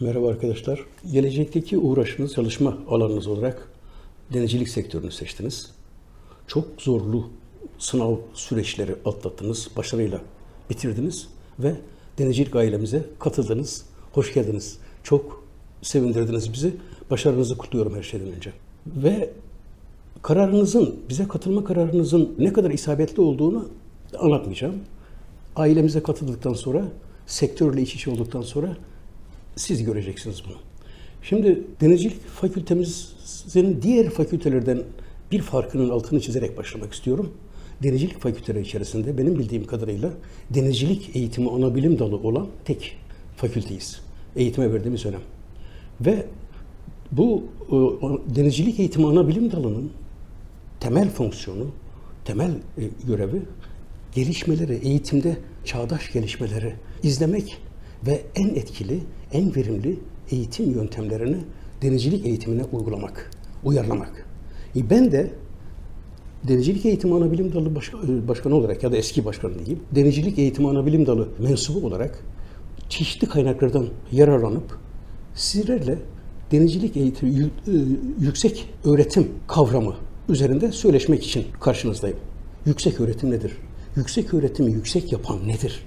Merhaba arkadaşlar. Gelecekteki uğraşınız, çalışma alanınız olarak denizcilik sektörünü seçtiniz. Çok zorlu sınav süreçleri atlattınız, başarıyla bitirdiniz ve denizcilik ailemize katıldınız. Hoş geldiniz. Çok sevindirdiniz bizi. Başarınızı kutluyorum her şeyden önce. Ve kararınızın, bize katılma kararınızın ne kadar isabetli olduğunu anlatmayacağım. Ailemize katıldıktan sonra, sektörle iç içe olduktan sonra siz göreceksiniz bunu. Şimdi denizcilik fakültemizin diğer fakültelerden bir farkının altını çizerek başlamak istiyorum. Denizcilik fakülteleri içerisinde benim bildiğim kadarıyla denizcilik eğitimi ana bilim dalı olan tek fakülteyiz. Eğitime verdiğimiz dönem. Ve bu e, denizcilik eğitimi ana bilim dalının temel fonksiyonu, temel e, görevi gelişmeleri, eğitimde çağdaş gelişmeleri izlemek ve en etkili, en verimli eğitim yöntemlerini denizcilik eğitimine uygulamak, uyarlamak. E ben de Denizcilik Eğitimi Anabilim Dalı baş- e, başkanı olarak ya da eski başkanı diyeyim, Denizcilik Eğitimi Anabilim Dalı mensubu olarak çeşitli kaynaklardan yararlanıp sizlerle denizcilik eğitimi, e, yüksek öğretim kavramı üzerinde söyleşmek için karşınızdayım. Yüksek öğretim nedir? Yüksek öğretimi yüksek yapan nedir?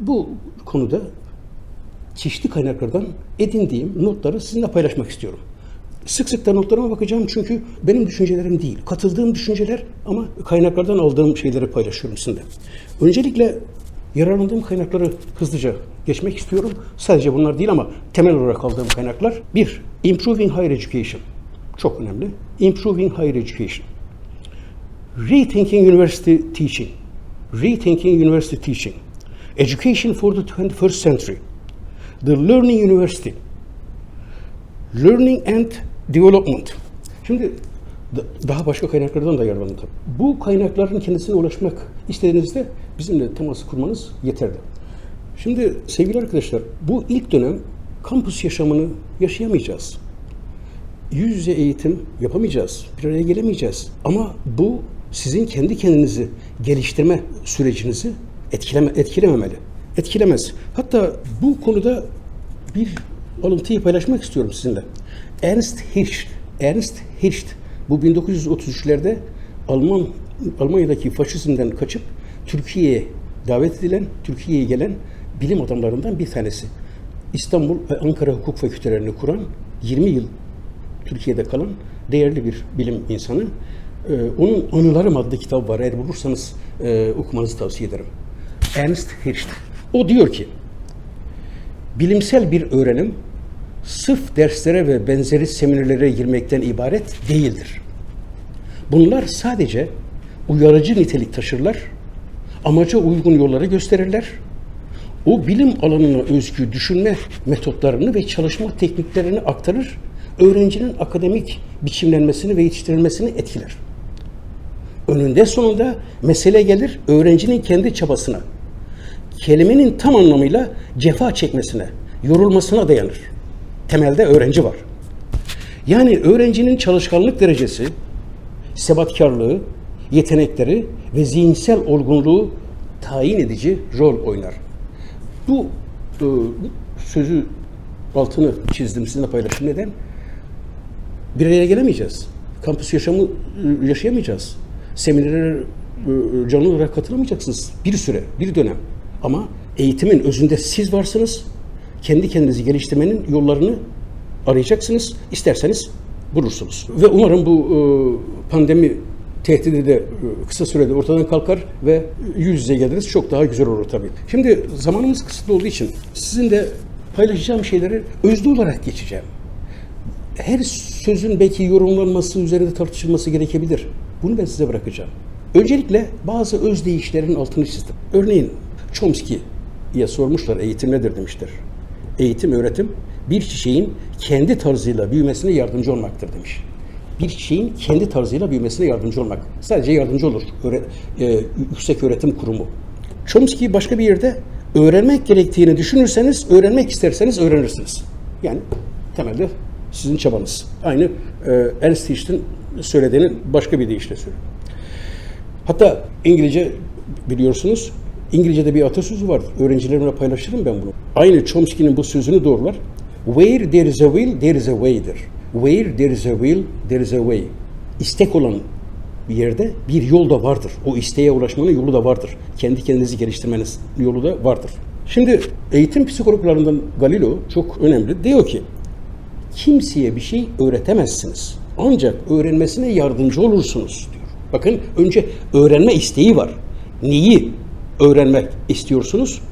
Bu konuda çeşitli kaynaklardan edindiğim notları sizinle paylaşmak istiyorum. Sık sık da notlarıma bakacağım çünkü benim düşüncelerim değil. Katıldığım düşünceler ama kaynaklardan aldığım şeyleri paylaşıyorum sizinle. Öncelikle yararlandığım kaynakları hızlıca geçmek istiyorum. Sadece bunlar değil ama temel olarak aldığım kaynaklar. Bir, Improving Higher Education. Çok önemli. Improving Higher Education. Rethinking University Teaching. Rethinking University Teaching. Education for the 21st Century. The Learning University. Learning and Development. Şimdi da- daha başka kaynaklardan da yararlandım. tabii. Bu kaynakların kendisine ulaşmak istediğinizde bizimle temas kurmanız yeterli. Şimdi sevgili arkadaşlar bu ilk dönem kampüs yaşamını yaşayamayacağız yüz yüze eğitim yapamayacağız. Bir araya gelemeyeceğiz. Ama bu sizin kendi kendinizi geliştirme sürecinizi etkileme, etkilememeli. Etkilemez. Hatta bu konuda bir alıntıyı paylaşmak istiyorum sizinle. Ernst Hirsch, Ernst Hirsch bu 1933'lerde Alman Almanya'daki faşizmden kaçıp Türkiye'ye davet edilen, Türkiye'ye gelen bilim adamlarından bir tanesi. İstanbul ve Ankara hukuk fakültelerini kuran 20 yıl Türkiye'de kalan değerli bir bilim insanı. Ee, onun Anılarım adlı kitabı var. Eğer bulursanız e, okumanızı tavsiye ederim. Ernst Hirsch. O diyor ki, bilimsel bir öğrenim sırf derslere ve benzeri seminerlere girmekten ibaret değildir. Bunlar sadece uyarıcı nitelik taşırlar, amaca uygun yolları gösterirler, o bilim alanına özgü düşünme metotlarını ve çalışma tekniklerini aktarır, öğrencinin akademik biçimlenmesini ve yetiştirilmesini etkiler. Önünde sonunda mesele gelir öğrencinin kendi çabasına, kelimenin tam anlamıyla cefa çekmesine, yorulmasına dayanır. Temelde öğrenci var. Yani öğrencinin çalışkanlık derecesi, sebatkarlığı, yetenekleri ve zihinsel olgunluğu tayin edici rol oynar. Bu e, sözü altını çizdim sizinle paylaşım neden? Bir araya gelemeyeceğiz. Kampüs yaşamı e, yaşayamayacağız. Seminerlere canlı olarak katılamayacaksınız. Bir süre, bir dönem. Ama eğitimin özünde siz varsınız. Kendi kendinizi geliştirmenin yollarını arayacaksınız. İsterseniz bulursunuz. Ve umarım bu e, pandemi tehdidi de e, kısa sürede ortadan kalkar ve yüz yüze geliriz. Çok daha güzel olur tabii. Şimdi zamanımız kısıtlı olduğu için sizin de paylaşacağım şeyleri özlü olarak geçeceğim her sözün belki yorumlanması, üzerinde tartışılması gerekebilir. Bunu ben size bırakacağım. Öncelikle bazı özdeyişlerin altını çizdim. Örneğin Chomsky'ye sormuşlar eğitim nedir demişler. Eğitim, öğretim bir çiçeğin kendi tarzıyla büyümesine yardımcı olmaktır demiş. Bir çiçeğin kendi tarzıyla büyümesine yardımcı olmak. Sadece yardımcı olur. Öğre, e, yüksek öğretim kurumu. Chomsky başka bir yerde öğrenmek gerektiğini düşünürseniz, öğrenmek isterseniz öğrenirsiniz. Yani temelde sizin çabanız. Aynı e, Ernst Hirsch'in söylediğini başka bir deyişle söylüyor. Hatta İngilizce biliyorsunuz İngilizce'de bir atasözü var. Öğrencilerimle paylaşırım ben bunu. Aynı Chomsky'nin bu sözünü doğrular. Where there is a will, there is a way'dir. Where there is a will, there is a way. İstek olan bir yerde bir yol da vardır. O isteğe ulaşmanın yolu da vardır. Kendi kendinizi geliştirmeniz yolu da vardır. Şimdi eğitim psikologlarından Galileo çok önemli. Diyor ki kimseye bir şey öğretemezsiniz. Ancak öğrenmesine yardımcı olursunuz diyor. Bakın önce öğrenme isteği var. Neyi öğrenmek istiyorsunuz?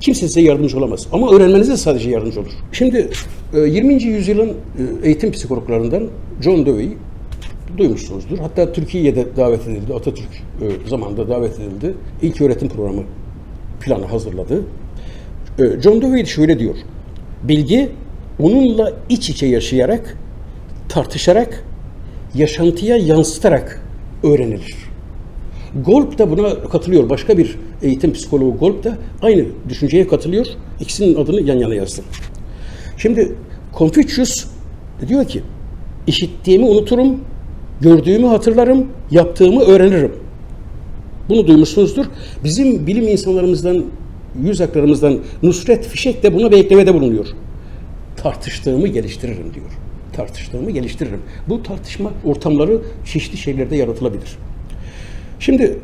Kimse size yardımcı olamaz. Ama öğrenmenize sadece yardımcı olur. Şimdi e, 20. yüzyılın e, eğitim psikologlarından John Dewey duymuşsunuzdur. Hatta Türkiye'ye de davet edildi. Atatürk e, zamanında davet edildi. İlk öğretim programı planı hazırladı. E, John Dewey şöyle diyor. Bilgi onunla iç içe yaşayarak, tartışarak, yaşantıya yansıtarak öğrenilir. Golp da buna katılıyor. Başka bir eğitim psikoloğu Golp da aynı düşünceye katılıyor. İkisinin adını yan yana yazdım. Şimdi Confucius diyor ki, işittiğimi unuturum, gördüğümü hatırlarım, yaptığımı öğrenirim. Bunu duymuşsunuzdur. Bizim bilim insanlarımızdan, yüz haklarımızdan Nusret Fişek de buna bir eklemede bulunuyor. Tartıştığımı geliştiririm diyor. Tartıştığımı geliştiririm. Bu tartışma ortamları çeşitli şeylerde yaratılabilir. Şimdi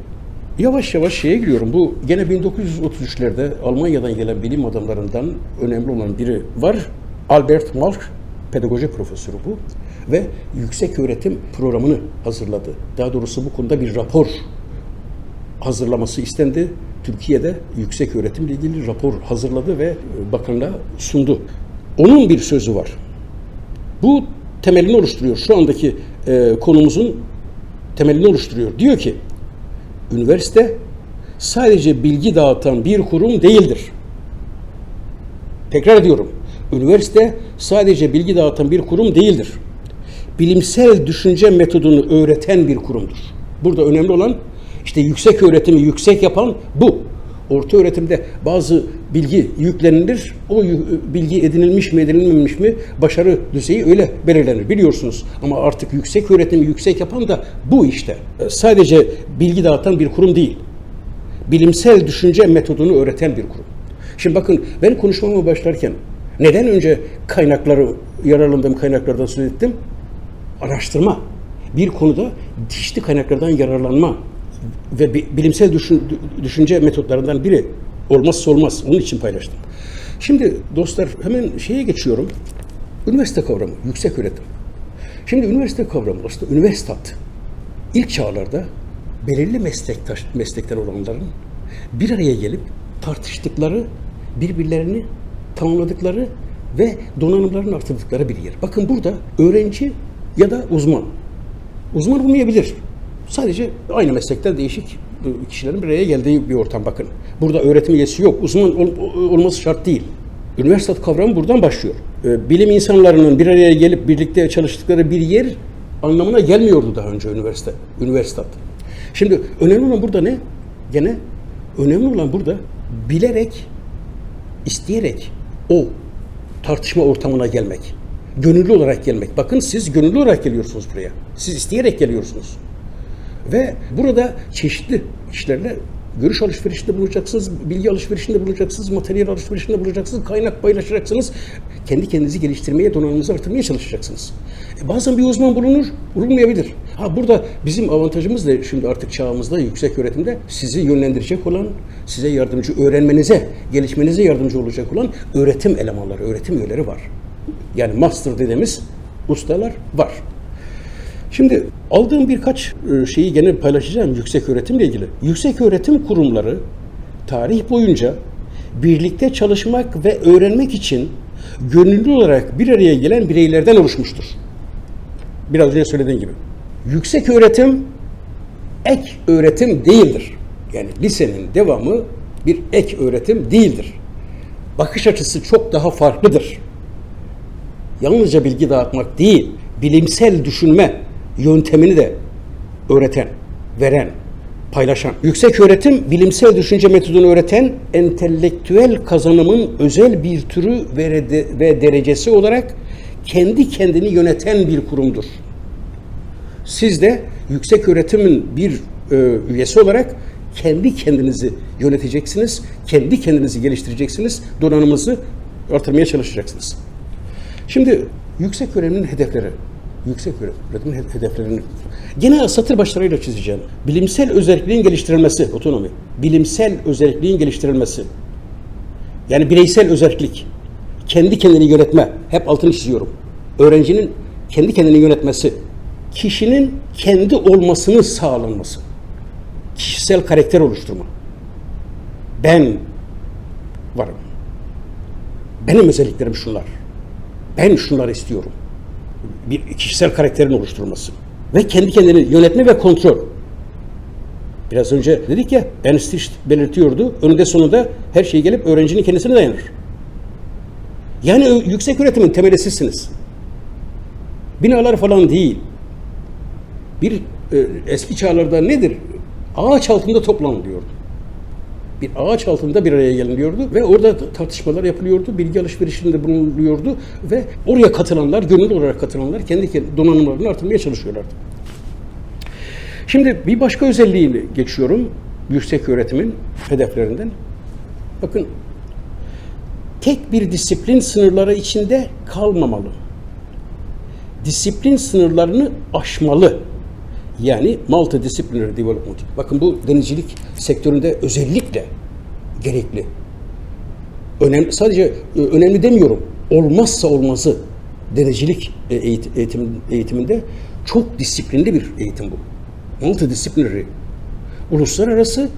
yavaş yavaş şeye giriyorum. Bu gene 1933'lerde Almanya'dan gelen bilim adamlarından önemli olan biri var. Albert Malk, pedagoji profesörü bu ve yüksek öğretim programını hazırladı. Daha doğrusu bu konuda bir rapor hazırlaması istendi. Türkiye'de yüksek öğretimle ilgili rapor hazırladı ve bakanlığa sundu. Onun bir sözü var. Bu temelini oluşturuyor. Şu andaki e, konumuzun temelini oluşturuyor. Diyor ki, üniversite sadece bilgi dağıtan bir kurum değildir. Tekrar ediyorum. Üniversite sadece bilgi dağıtan bir kurum değildir. Bilimsel düşünce metodunu öğreten bir kurumdur. Burada önemli olan işte yüksek öğretimi yüksek yapan bu. Orta öğretimde bazı bilgi yüklenilir. O bilgi edinilmiş mi edinilmemiş mi başarı düzeyi öyle belirlenir biliyorsunuz. Ama artık yüksek öğretimi yüksek yapan da bu işte. Sadece bilgi dağıtan bir kurum değil. Bilimsel düşünce metodunu öğreten bir kurum. Şimdi bakın ben konuşmama başlarken neden önce kaynakları, yararlandığım kaynaklardan söz ettim? Araştırma. Bir konuda çeşitli kaynaklardan yararlanma ve bilimsel düşün, düşünce metotlarından biri olmazsa olmaz. Onun için paylaştım. Şimdi dostlar hemen şeye geçiyorum. Üniversite kavramı, yüksek öğretim. Şimdi üniversite kavramı aslında üniversitat. İlk çağlarda belirli meslektaş, meslekler olanların bir araya gelip tartıştıkları, birbirlerini tamamladıkları ve donanımlarını artırdıkları bir yer. Bakın burada öğrenci ya da uzman. Uzman olmayabilir. Sadece aynı meslekten değişik kişilerin bir araya geldiği bir ortam bakın. Burada öğretim üyesi yok. Uzman ol, olması şart değil. Üniversite kavramı buradan başlıyor. Bilim insanlarının bir araya gelip birlikte çalıştıkları bir yer anlamına gelmiyordu daha önce üniversite. Üniversite. Şimdi önemli olan burada ne? Gene önemli olan burada bilerek, isteyerek o tartışma ortamına gelmek. Gönüllü olarak gelmek. Bakın siz gönüllü olarak geliyorsunuz buraya. Siz isteyerek geliyorsunuz. Ve burada çeşitli kişilerle görüş alışverişinde bulunacaksınız, bilgi alışverişinde bulunacaksınız, materyal alışverişinde bulunacaksınız, kaynak paylaşacaksınız. Kendi kendinizi geliştirmeye, donanımınızı artırmaya çalışacaksınız. E bazen bir uzman bulunur, bulunmayabilir. Ha burada bizim avantajımız da şimdi artık çağımızda, yüksek öğretimde sizi yönlendirecek olan, size yardımcı, öğrenmenize, gelişmenize yardımcı olacak olan öğretim elemanları, öğretim üyeleri var. Yani master dediğimiz ustalar var. Şimdi aldığım birkaç şeyi gene paylaşacağım yüksek öğretimle ilgili. Yüksek öğretim kurumları tarih boyunca birlikte çalışmak ve öğrenmek için gönüllü olarak bir araya gelen bireylerden oluşmuştur. Biraz önce söylediğim gibi. Yüksek öğretim ek öğretim değildir. Yani lisenin devamı bir ek öğretim değildir. Bakış açısı çok daha farklıdır. Yalnızca bilgi dağıtmak değil, bilimsel düşünme, yöntemini de öğreten, veren, paylaşan. Yüksek öğretim bilimsel düşünce metodunu öğreten entelektüel kazanımın özel bir türü ve, derecesi olarak kendi kendini yöneten bir kurumdur. Siz de yüksek öğretimin bir e, üyesi olarak kendi kendinizi yöneteceksiniz, kendi kendinizi geliştireceksiniz, donanımınızı artırmaya çalışacaksınız. Şimdi yüksek öğrenimin hedefleri, yüksek öğrenimin he- hedeflerini gene satır başlarıyla çizeceğim. Bilimsel özelliğin geliştirilmesi, otonomi. Bilimsel özelliğin geliştirilmesi. Yani bireysel özellik. Kendi kendini yönetme. Hep altını çiziyorum. Öğrencinin kendi kendini yönetmesi. Kişinin kendi olmasını sağlanması. Kişisel karakter oluşturma. Ben varım. Benim özelliklerim şunlar. Ben şunları istiyorum. Bir kişisel karakterin oluşturulması. Ve kendi kendini yönetme ve kontrol. Biraz önce dedik ya, Ernst belirtiyordu. Önünde sonunda her şey gelip öğrencinin kendisine dayanır. Yani yüksek öğretimin temeli sizsiniz. Binalar falan değil. Bir e, eski çağlarda nedir? Ağaç altında toplanın diyordu. Bir ağaç altında bir araya gelin diyordu ve orada tartışmalar yapılıyordu, bilgi alışverişinde bulunuluyordu ve oraya katılanlar, gönüllü olarak katılanlar kendi donanımlarını artırmaya çalışıyorlardı. Şimdi bir başka özelliğini geçiyorum yüksek öğretimin hedeflerinden. Bakın tek bir disiplin sınırları içinde kalmamalı. Disiplin sınırlarını aşmalı. Yani multidisciplinary development. Bakın bu denizcilik sektöründe özellikle gerekli. Önemli, sadece e, önemli demiyorum. Olmazsa olmazı denizcilik e, eğit- eğitim, eğitiminde çok disiplinli bir eğitim bu. Multidisciplinary. Uluslararası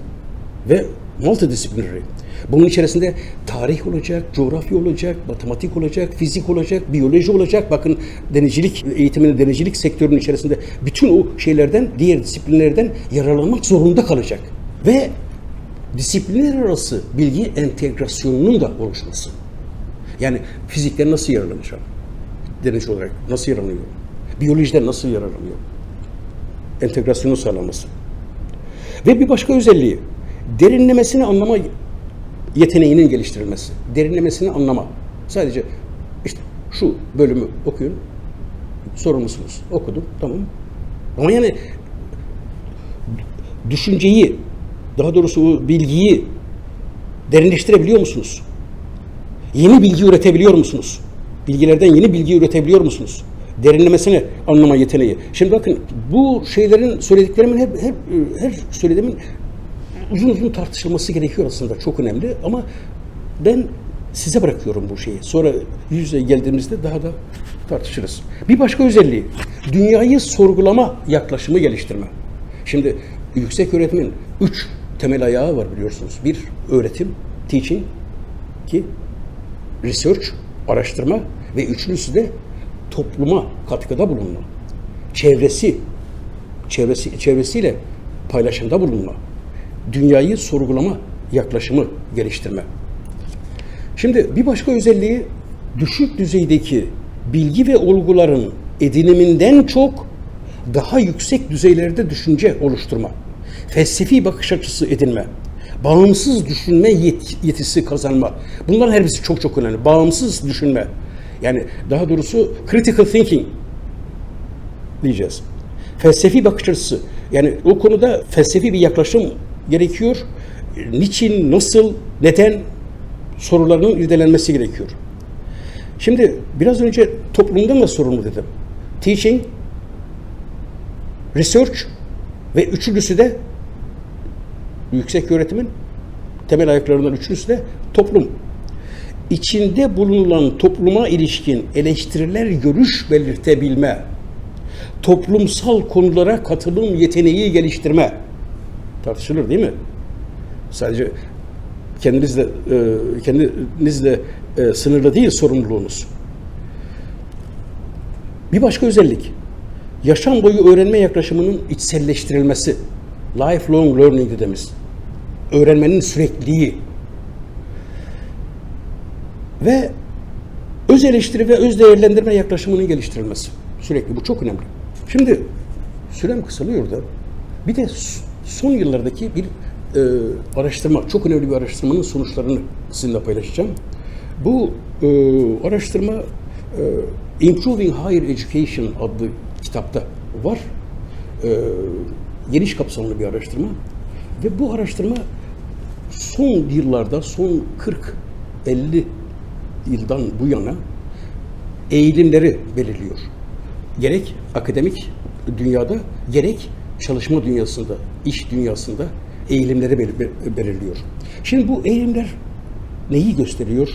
ve multidisciplinary. Bunun içerisinde tarih olacak, coğrafya olacak, matematik olacak, fizik olacak, biyoloji olacak. Bakın denizcilik eğitiminin, denizcilik sektörünün içerisinde bütün o şeylerden, diğer disiplinlerden yararlanmak zorunda kalacak. Ve disiplinler arası bilgi entegrasyonunun da oluşması. Yani fizikten nasıl yararlanacağım? Denizci olarak nasıl yararlanıyor? Biyolojiden nasıl yararlanıyor? Entegrasyonu sağlaması. Ve bir başka özelliği, derinlemesine anlama yeteneğinin geliştirilmesi. Derinlemesine anlama. Sadece işte şu bölümü okuyun, sorumlusunuz. Okudum, tamam. Ama yani düşünceyi, daha doğrusu bilgiyi derinleştirebiliyor musunuz? Yeni bilgi üretebiliyor musunuz? Bilgilerden yeni bilgi üretebiliyor musunuz? Derinlemesine anlama yeteneği. Şimdi bakın bu şeylerin söylediklerimin hep, hep her söylediğimin uzun uzun tartışılması gerekiyor aslında. Çok önemli ama ben size bırakıyorum bu şeyi. Sonra yüz yüze geldiğimizde daha da tartışırız. Bir başka özelliği dünyayı sorgulama yaklaşımı geliştirme. Şimdi yüksek öğretimin üç temel ayağı var biliyorsunuz. Bir öğretim, teaching ki research, araştırma ve üçüncüsü de topluma katkıda bulunma. Çevresi, çevresi çevresiyle paylaşımda bulunma. Dünyayı sorgulama yaklaşımı geliştirme. Şimdi bir başka özelliği düşük düzeydeki bilgi ve olguların ediniminden çok daha yüksek düzeylerde düşünce oluşturma. Felsefi bakış açısı edinme. Bağımsız düşünme yet- yetisi kazanma. Bunların her birisi çok çok önemli. Bağımsız düşünme. Yani daha doğrusu critical thinking diyeceğiz. Felsefi bakış açısı. Yani o konuda felsefi bir yaklaşım gerekiyor. Niçin, nasıl, neden sorularının irdelenmesi gerekiyor. Şimdi biraz önce toplumdan da sorumlu dedim. Teaching, research ve üçüncüsü de yüksek öğretimin temel ayaklarından üçüncüsü de toplum. İçinde bulunulan topluma ilişkin eleştiriler, görüş belirtebilme, toplumsal konulara katılım yeteneği geliştirme tartışılır değil mi? Sadece kendinizle e, kendinizle e, sınırlı değil sorumluluğunuz. Bir başka özellik yaşam boyu öğrenme yaklaşımının içselleştirilmesi. Lifelong learning dediğimiz. Öğrenmenin sürekliliği. Ve öz eleştiri ve öz değerlendirme yaklaşımının geliştirilmesi. Sürekli bu çok önemli. Şimdi sürem kısalıyor da bir de son yıllardaki bir e, araştırma, çok önemli bir araştırmanın sonuçlarını sizinle paylaşacağım. Bu e, araştırma e, Improving Higher Education adlı kitapta var. E, geniş kapsamlı bir araştırma. Ve bu araştırma son yıllarda, son 40-50 yıldan bu yana eğilimleri belirliyor. Gerek akademik dünyada, gerek çalışma dünyasında, iş dünyasında eğilimleri bel- bel- belirliyor. Şimdi bu eğilimler neyi gösteriyor?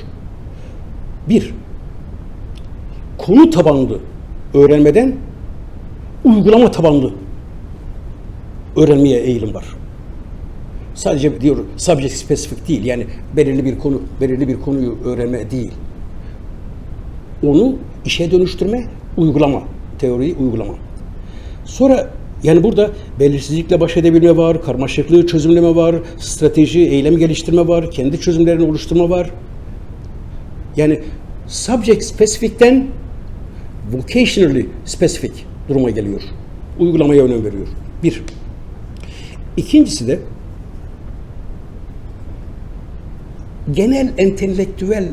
Bir, konu tabanlı öğrenmeden uygulama tabanlı öğrenmeye eğilim var. Sadece diyor subject specific değil yani belirli bir konu belirli bir konuyu öğrenme değil. Onu işe dönüştürme, uygulama, teoriyi uygulama. Sonra yani burada belirsizlikle baş edebilme var, karmaşıklığı çözümleme var, strateji, eylem geliştirme var, kendi çözümlerini oluşturma var. Yani subject specific'ten vocationally specific duruma geliyor. Uygulamaya önem veriyor. Bir. İkincisi de genel entelektüel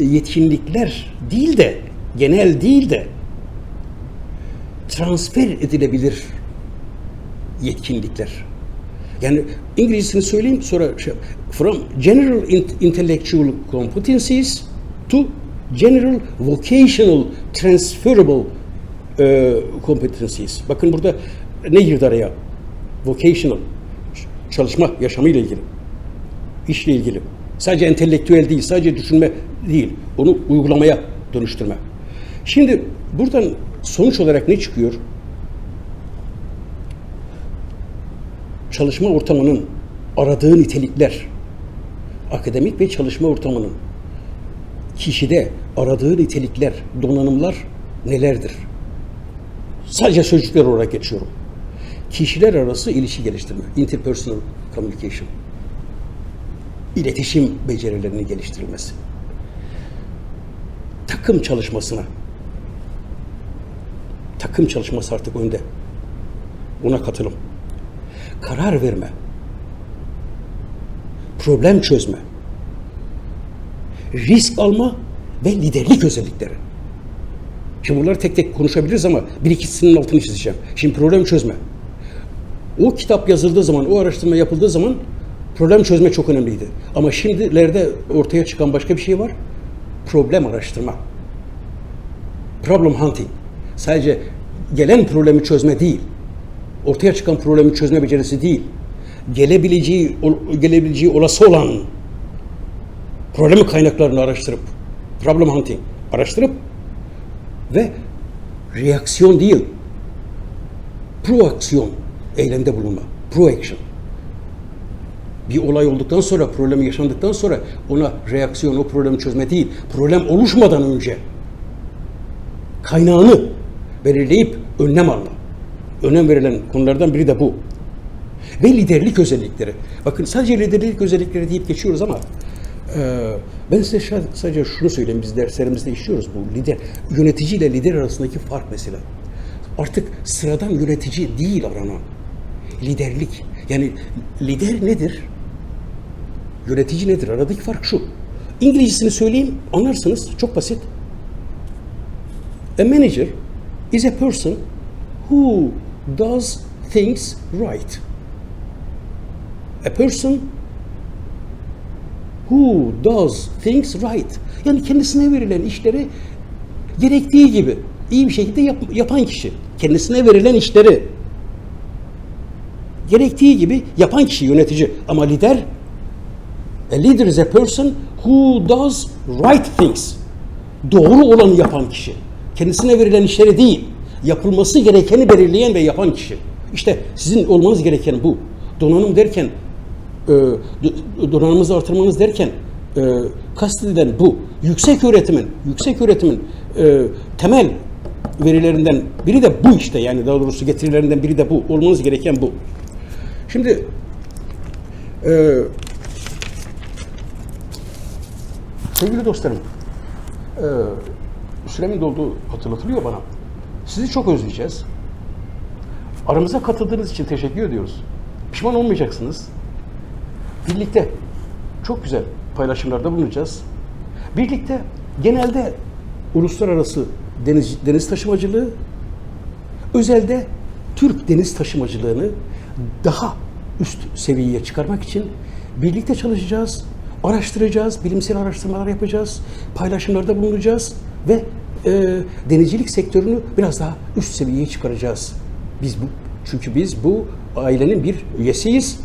yetkinlikler değil de genel değil de transfer edilebilir yetkinlikler. Yani İngilizcesini söyleyeyim sonra şey, from general int- intellectual competencies to general vocational transferable e, competencies. Bakın burada ne girdi araya? Vocational, çalışma yaşamıyla ilgili, işle ilgili. Sadece entelektüel değil, sadece düşünme değil, onu uygulamaya dönüştürme. Şimdi buradan sonuç olarak ne çıkıyor? Çalışma ortamının aradığı nitelikler, akademik ve çalışma ortamının kişide aradığı nitelikler, donanımlar nelerdir? Sadece sözcükler olarak geçiyorum. Kişiler arası ilişki geliştirme, interpersonal communication. İletişim becerilerinin geliştirilmesi. Takım çalışmasına. Takım çalışması artık önde. Buna katılım. Karar verme. Problem çözme. Risk alma ve liderlik özellikleri. Şimdi bunları tek tek konuşabiliriz ama bir ikisinin altını çizeceğim. Şimdi problem çözme. O kitap yazıldığı zaman, o araştırma yapıldığı zaman problem çözme çok önemliydi. Ama şimdilerde ortaya çıkan başka bir şey var. Problem araştırma. Problem hunting. Sadece gelen problemi çözme değil. Ortaya çıkan problemi çözme becerisi değil. Gelebileceği, gelebileceği olası olan problemi kaynaklarını araştırıp, problem hunting araştırıp ve reaksiyon değil, proaksiyon, eylemde bulunma, proaction. Bir olay olduktan sonra, problemi yaşandıktan sonra ona reaksiyon, o problemi çözme değil, problem oluşmadan önce kaynağını belirleyip önlem alma. Önem verilen konulardan biri de bu. Ve liderlik özellikleri. Bakın sadece liderlik özellikleri deyip geçiyoruz ama e, ben size sadece şunu söyleyeyim. Biz derslerimizde işliyoruz bu lider. Yönetici ile lider arasındaki fark mesela. Artık sıradan yönetici değil aranan. Liderlik. Yani lider nedir? Yönetici nedir? Aradaki fark şu. İngilizcesini söyleyeyim anlarsınız. Çok basit. A manager is a person who does things right. A person who does things right. Yani kendisine verilen işleri gerektiği gibi iyi bir şekilde yap- yapan kişi. Kendisine verilen işleri gerektiği gibi yapan kişi yönetici. Ama lider a leader is a person who does right things. Doğru olanı yapan kişi. Kendisine verilen işleri değil, yapılması gerekeni belirleyen ve yapan kişi. İşte sizin olmanız gereken bu. Donanım derken, e, do- donanımınızı artırmanız derken e, kastedilen bu. Yüksek öğretimin, yüksek öğretimin e, temel verilerinden biri de bu işte. Yani daha doğrusu getirilerinden biri de bu. Olmanız gereken bu. Şimdi e, sevgili dostlarım, e, süremin dolduğu hatırlatılıyor bana. Sizi çok özleyeceğiz. Aramıza katıldığınız için teşekkür ediyoruz. Pişman olmayacaksınız. Birlikte çok güzel paylaşımlarda bulunacağız. Birlikte genelde uluslararası deniz, deniz taşımacılığı, özelde Türk deniz taşımacılığını daha üst seviyeye çıkarmak için birlikte çalışacağız, araştıracağız, bilimsel araştırmalar yapacağız, paylaşımlarda bulunacağız ve e, denizcilik sektörünü biraz daha üst seviyeye çıkaracağız. Biz bu çünkü biz bu ailenin bir üyesiyiz.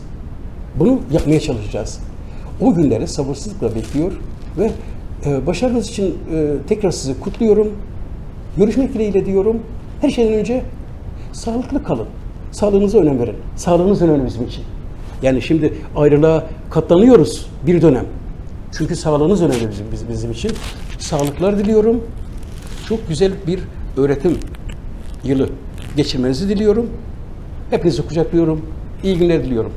Bunu yapmaya çalışacağız. O günleri sabırsızlıkla bekliyor ve e, başarınız için e, tekrar sizi kutluyorum. Görüşmek dileğiyle diyorum. Her şeyden önce sağlıklı kalın. Sağlığınıza önem verin. Sağlığınız önemli bizim için. Yani şimdi ayrılığa katlanıyoruz bir dönem. Çünkü sağlığınız önemli bizim, bizim, için. Sağlıklar diliyorum. Çok güzel bir öğretim yılı geçirmenizi diliyorum. Hepinizi kucaklıyorum. İyi günler diliyorum.